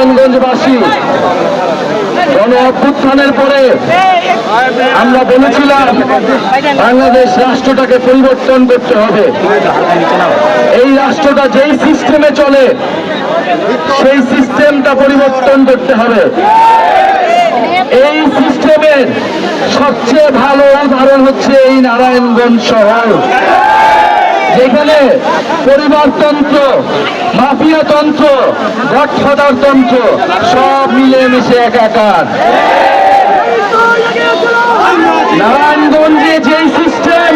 নারায়ণগঞ্জবাসী, গণ অভ্যুত্থানের পরে আমরা বলেছিলাম বাংলাদেশ রাষ্ট্রটাকে পরিবর্তন করতে হবে। এই রাষ্ট্রটা যেই সিস্টেমে চলে, সেই সিস্টেমটা পরিবর্তন করতে হবে। এই সিস্টেমের সবচেয়ে ভালো উদাহরণ হচ্ছে এই নারায়ণগঞ্জ শহর। যেখানে পরিবারতন্ত্র, মাফিয়াতন্ত্র তন্ত্র সব মিলে মিশে একাকার। নারায়ণগঞ্জে যেই সিস্টেম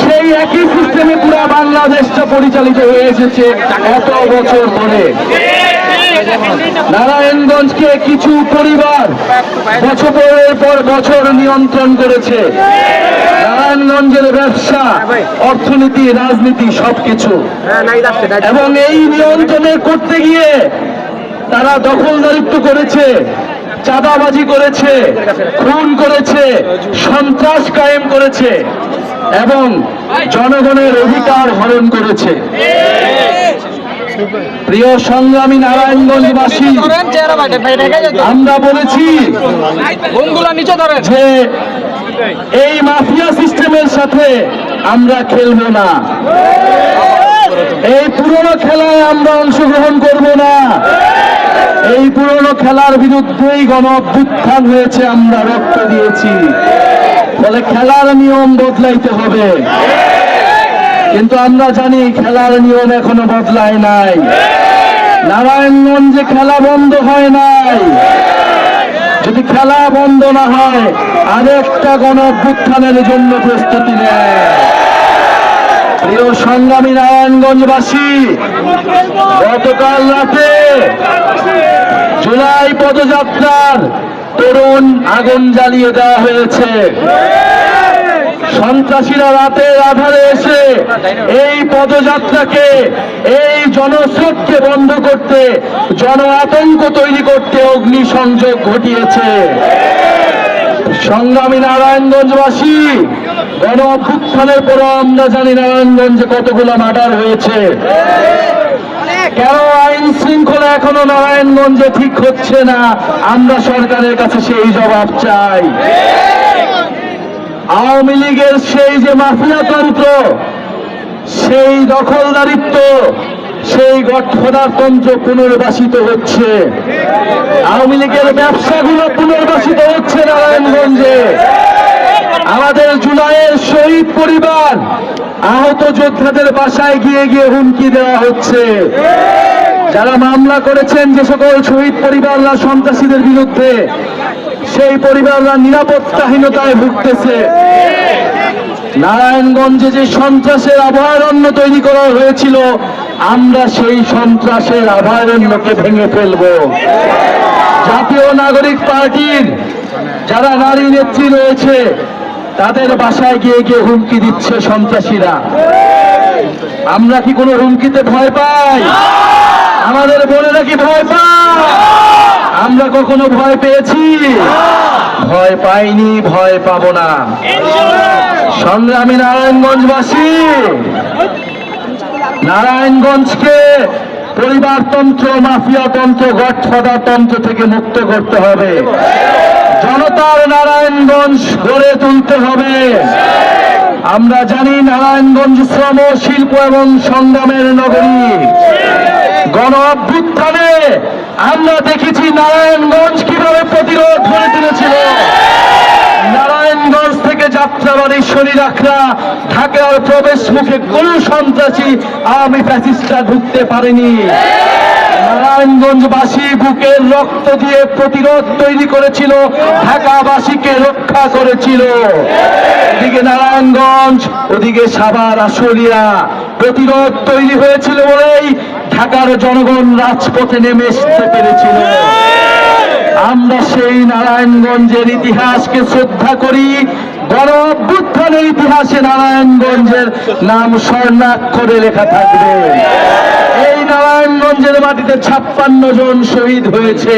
সেই একই সিস্টেমে পুরা বাংলাদেশটা পরিচালিত হয়ে এসেছে এত বছর ধরে। নারায়ণগঞ্জকে কিছু পরিবার বছরের পর বছর নিয়ন্ত্রণ করেছে। নারায়ণগঞ্জের ব্যবসা, অর্থনীতি, রাজনীতি সবকিছু। এবং এই নিয়ন্ত্রণে করতে গিয়ে তারা দখলদারিত্ব করেছে, চাঁদাবাজি করেছে, খুন করেছে, সন্ত্রাস কায়েম করেছে এবং জনগণের অধিকার হরণ করেছে। প্রিয় সংগ্রামী নারায়ণগঞ্জবাসী আমরা বলেছি যে এই মাফিয়া সিস্টেমের সাথে আমরা খেলব না। এই পুরনো খেলায় আমরা অংশগ্রহণ করব না। এই পুরনো খেলার বিরুদ্ধেই গণ অভ্যুত্থান হয়েছে আমরা রক্ত দিয়েছি। ফলে খেলার নিয়ম বদলাইতে হবে। কিন্তু আমরা জানি খেলার নিয়ম এখনও বদলায় নাই। নারায়ণগঞ্জে খেলা বন্ধ হয় নাই। যদি খেলা বন্ধ না হয়, আরেকটা গণ অভ্যুত্থানের জন্য প্রস্তুতি নেয়। প্রিয় সংগ্রামী নারায়ণগঞ্জবাসী, গতকাল রাতে জুলাই পদযাত্রার তরুণ আগুন জ্বালিয়ে দেওয়া হয়েছে। সন্ত্রাসীরা রাতের আধারে এসে এই পদযাত্রাকে, এই জনস্রোতকে বন্ধ করতে, জন আতঙ্ক তৈরি করতে অগ্নিসংযোগ ঘটিয়েছে। সংগ্রামী নারায়ণগঞ্জবাসী, গণ অভ্যুত্থানের পর আমরা জানি নারায়ণগঞ্জে কতগুলো মার্ডার হয়েছে। কেন আইন শৃঙ্খলা এখনও নারায়ণগঞ্জে ঠিক হচ্ছে না? আমরা সরকারের কাছে সেই জবাব চাই। আওয়ামী লীগের সেই যে মাফিয়াতন্ত্র সেই দখলদারিত্ব, সেই গঠফদারতন্ত্র পুনর্বাসিত হচ্ছে। আওয়ামী লীগের ব্যবসাগুলো পুনর্বাসিত হচ্ছে নারায়ণগঞ্জে। আমাদের জুলাইয়ের শহীদ পরিবার আহত যোদ্ধাদের বাসায় গিয়ে গিয়ে হুমকি দেওয়া হচ্ছে। যারা মামলা করেছেন যে সকল শহীদ পরিবাররা সন্ত্রাসীদের বিরুদ্ধে সেই পরিবাররা নিরাপত্তাহীনতায় ভুগতেছে। নারায়ণগঞ্জে যে সন্ত্রাসের অভয়ারণ্য তৈরি করা হয়েছিল, আমরা সেই সন্ত্রাসের অভয়ারণ্যকে ভেঙে ফেলব। জাতীয় নাগরিক পার্টির যারা নারী নেত্রী রয়েছে, তাদের বাসায় গিয়ে গিয়ে হুমকি দিচ্ছে সন্ত্রাসীরা। আমরা কি কোনো হুমকিতে ভয় পাই? আমাদের বোনেরা কি ভয় পায়? আমরা কখনো ভয় পেয়েছি? ভয় পাইনি, ভয় পাব না। সংগ্রামী নারায়ণগঞ্জবাসী, নারায়ণগঞ্জকে পরিবারতন্ত্র মাফিয়াতন্ত্র গঠফদাতন্ত্র থেকে মুক্ত করতে হবে। জনতার নারায়ণগঞ্জ গড়ে তুলতে হবে। আমরা জানি নারায়ণগঞ্জ শ্রম, শিল্প এবং সংগ্রামের নগরী। গণ অভ্যুত্থানে আমরা দেখেছি নারায়ণগঞ্জ কীভাবে প্রতিরোধ করে তুলেছিল। নারায়ণগঞ্জ থেকে যাত্রাবাড়ির শরীরাখরা ঢাকার প্রবেশ মুখে কোন সন্ত্রাসী আওয়ামী ফ্যাসিস্টরা ঢুকতে পারেনি। নারায়ণগঞ্জবাসী বুকের রক্ত দিয়ে প্রতিরোধ তৈরি করেছিল, ঢাকাবাসীকে রক্ষা করেছিল। এদিকে নারায়ণগঞ্জ, ওদিকে সাভার, আশুলিয়া। প্রতিরোধ তৈরি হয়েছিল বলেই ঢাকার জনগণ রাজপথে নেমে আসতে পেরেছিল। আমরা সেই নারায়ণগঞ্জের ইতিহাসকে শ্রদ্ধা করি। গণ ইতিহাসে নারায়ণগঞ্জের নাম স্বর্ণাক্ষরে লেখা থাকবে। নারায়ণগঞ্জের মাটিতে ছাপ্পান্ন জন শহীদ হয়েছে।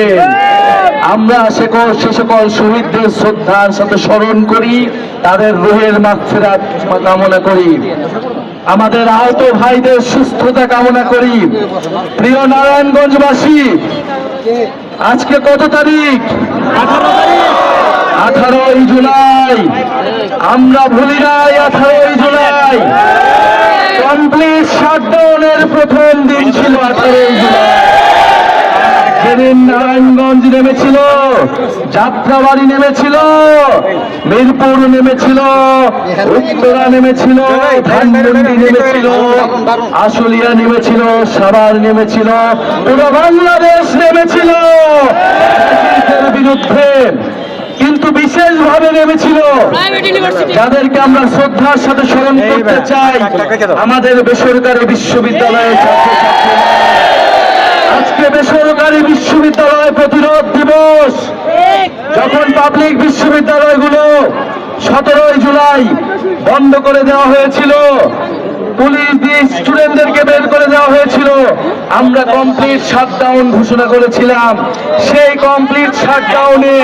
আমরা সে সকল শহীদদের শ্রদ্ধার সাথে স্মরণ করি, তাদের রোহের মাগফিরাত কামনা করি। আমাদের আহত ভাইদের সুস্থতা কামনা করি। প্রিয় নারায়ণগঞ্জবাসী, আজকে কত তারিখ? আঠারোই জুলাই। আমরা ভুলি নাই আঠারোই জুলাই। কমপ্লিট শাটডাউনের প্রথম দিন ছিল জুলাই। নারায়ণগঞ্জ নেমেছিল, যাত্রাবাড়ি নেমেছিল, মিরপুর নেমেছিল, উত্তরা নেমেছিল, ধানমন্ডি নেমেছিল, আশুলিয়া নেমেছিল, সাভার নেমেছিল, পুরো বাংলাদেশ নেমেছিল। বিরুদ্ধে কিন্তু বিশেষভাবে নেমেছিল। যাদেরকে আমরা শ্রদ্ধার সাথে স্মরণ করতে চাই আমাদের বেসরকারি বিশ্ববিদ্যালয়ের আজকে বেসরকারি বিশ্ববিদ্যালয় প্রতিরোধ দিবস। যখন পাবলিক বিশ্ববিদ্যালয়গুলো সতেরোই জুলাই বন্ধ করে দেওয়া হয়েছিল পুলিশ দিয়ে স্টুডেন্টদেরকে বের করে দেওয়া হয়েছিল আমরা কমপ্লিট শাটডাউন ঘোষণা করেছিলাম। সেই কমপ্লিট শাটডাউনে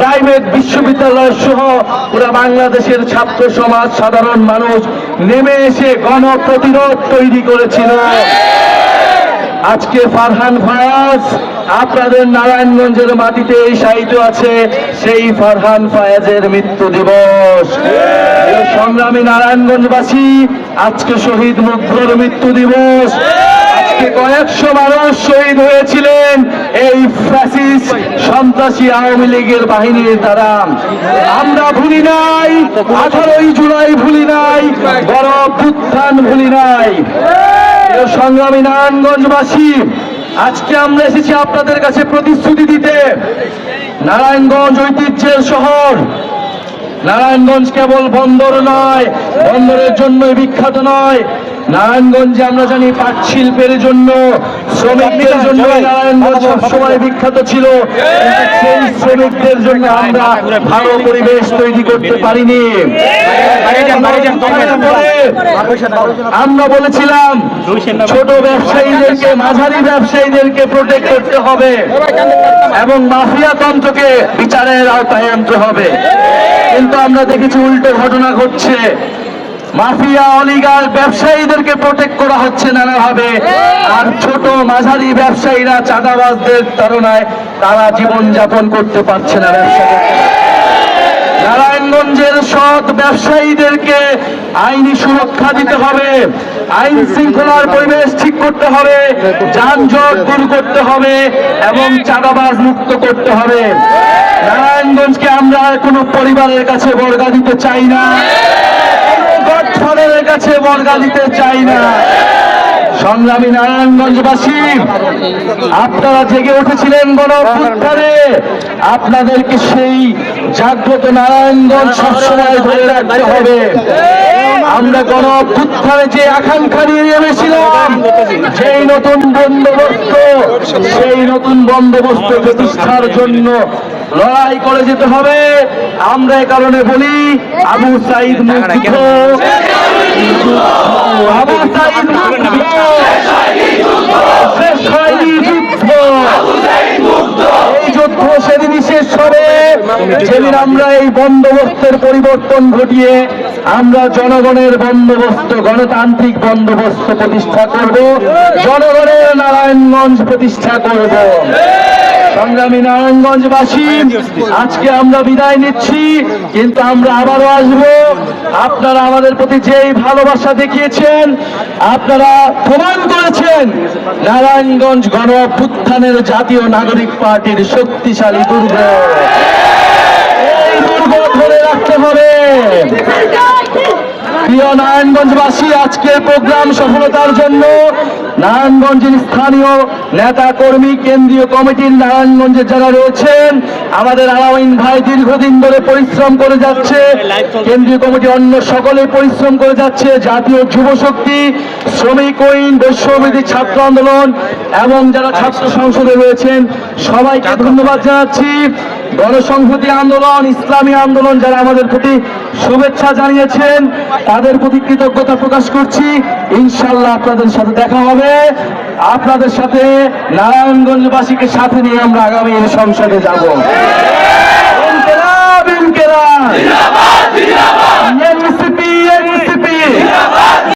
প্রাইভেট বিশ্ববিদ্যালয় সহ পুরো বাংলাদেশের ছাত্র সমাজ, সাধারণ মানুষ নেমে এসে গণপ্রতিরোধ তৈরি করেছিল। আজকে ফারহান ফায়াজ, আপনাদের নারায়ণগঞ্জের মাটিতে এই সাহিত্য আছে, সেই ফারহান ফায়াজের মৃত্যু দিবস। সংগ্রামী নারায়ণগঞ্জবাসী, আজকে শহীদ মুগ্ধর মৃত্যু দিবস। কয়েকশো মানুষ শহীদ হয়েছিলেন এই ফ্যাসিস সন্ত্রাসী আওয়ামী লীগের বাহিনীর দ্বারা। আমরা ভুলি নাই, আঠারোই জুলাই ভুলি নাই, বড় অভ্যুত্থান ভুলি নাই। সংগ্রামী নারায়ণগঞ্জবাসী, আজকে আমরা এসেছি আপনাদের কাছে প্রতিশ্রুতি দিতে। নারায়ণগঞ্জ ঐতিহ্যের শহর। নারায়ণগঞ্জ কেবল বন্দর নয়, বন্দরের জন্যই বিখ্যাত নয় নারায়ণগঞ্জে আমরা জানি পাট শিল্পের জন্য শ্রমিকদের জন্য নারায়ণগঞ্জ সবসময় বিখ্যাত ছিল। সেই শ্রমিকদের জন্য আমরা ভালো পরিবেশ তৈরি করতে পারিনি। আমরা বলেছিলাম ছোট ব্যবসায়ীদেরকে মাঝারি ব্যবসায়ীদেরকে প্রোটেক্ট করতে হবে এবং মাফিয়া তন্ত্রকে বিচারের আওতায় আনতে হবে। কিন্তু আমরা দেখেছি উল্টো ঘটনা ঘটছে। মাফিয়া অলিগাল ব্যবসায়ীদেরকে প্রোটেক্ট করা হচ্ছে নানাভাবে। আর ছোট মাঝারি ব্যবসায়ীরা চাঁদাবাজদের তাড়নায় তারা জীবন যাপন করতে পারছে না ব্যবসা। নারায়ণগঞ্জের সৎ ব্যবসায়ীদেরকে আইনি সুরক্ষা দিতে হবে। আইন শৃঙ্খলার পরিবেশ ঠিক করতে হবে। যানজট দূর করতে হবে এবং চাঁদাবাজ মুক্ত করতে হবে। নারায়ণগঞ্জকে আমরা কোনো পরিবারের কাছে বর্গা দিতে চাই না। গডফাদারের কাছে বর্গা দিতে চাই না। সংগ্রামী নারায়ণগঞ্জবাসী, আপনারা জেগে উঠেছিলেন গণ আপনাদেরকে সেই জাগ্রত নারায়ণগঞ্জ সবসময় ধরে রাখতে হবে। আমরা গণ অভ্যুত্থানে যে আকাঙ্ক্ষা নিয়ে নেমেছিলাম, সেই নতুন বন্দোবস্ত, সেই নতুন বন্দোবস্ত প্রতিষ্ঠার জন্য লড়াই করে যেতে হবে। আমরা এ কারণে বলি, আবু সাইদ মুগ্ধ। আমরা এই বন্দোবস্তের পরিবর্তন ঘটিয়ে আমরা জনগণের বন্দোবস্ত গণতান্ত্রিক বন্দোবস্ত প্রতিষ্ঠা করব জনগণের নারায়ণগঞ্জ প্রতিষ্ঠা করব সংগ্রামী নারায়ণগঞ্জবাসী আজকে আমরা বিদায় নিচ্ছি কিন্তু আমরা আবারও আসব। আপনারা আমাদের প্রতি যেই ভালোবাসা দেখিয়েছেন আপনারা প্রমাণ করেছেন, নারায়ণগঞ্জ গণ অভ্যুত্থানের জাতীয় নাগরিক পার্টির শক্তিশালী দুর্গ। এই দুর্গ ধরে রাখতে হবে। প্রিয় নারায়ণগঞ্জবাসী, আজকের প্রোগ্রাম সফলতার জন্য নারায়ণগঞ্জের স্থানীয় নেতা কর্মী কেন্দ্রীয় কমিটির নারায়ণগঞ্জের যারা রয়েছেন, আমাদের আলামিন ভাই দীর্ঘদিন ধরে পরিশ্রম করে যাচ্ছে, কেন্দ্রীয় কমিটি অন্য সকলে পরিশ্রম করে যাচ্ছে, জাতীয় যুব শক্তি, শ্রমিক ঐন বৈশ্যবিধি ছাত্র আন্দোলন এবং যারা ছাত্র সংসদে রয়েছেন, সবাইকে ধন্যবাদ জানাচ্ছি। গণসংহতি আন্দোলন ইসলামী আন্দোলন যারা আমাদের প্রতি শুভেচ্ছা জানিয়েছেন তাদের প্রতি কৃতজ্ঞতা প্রকাশ করছি। ইনশাল্লাহ আপনাদের সাথে দেখা হবে। আপনাদের সাথে নারায়ণগঞ্জবাসীকে সাথে নিয়ে আমরা আগামী সংসদে যাব।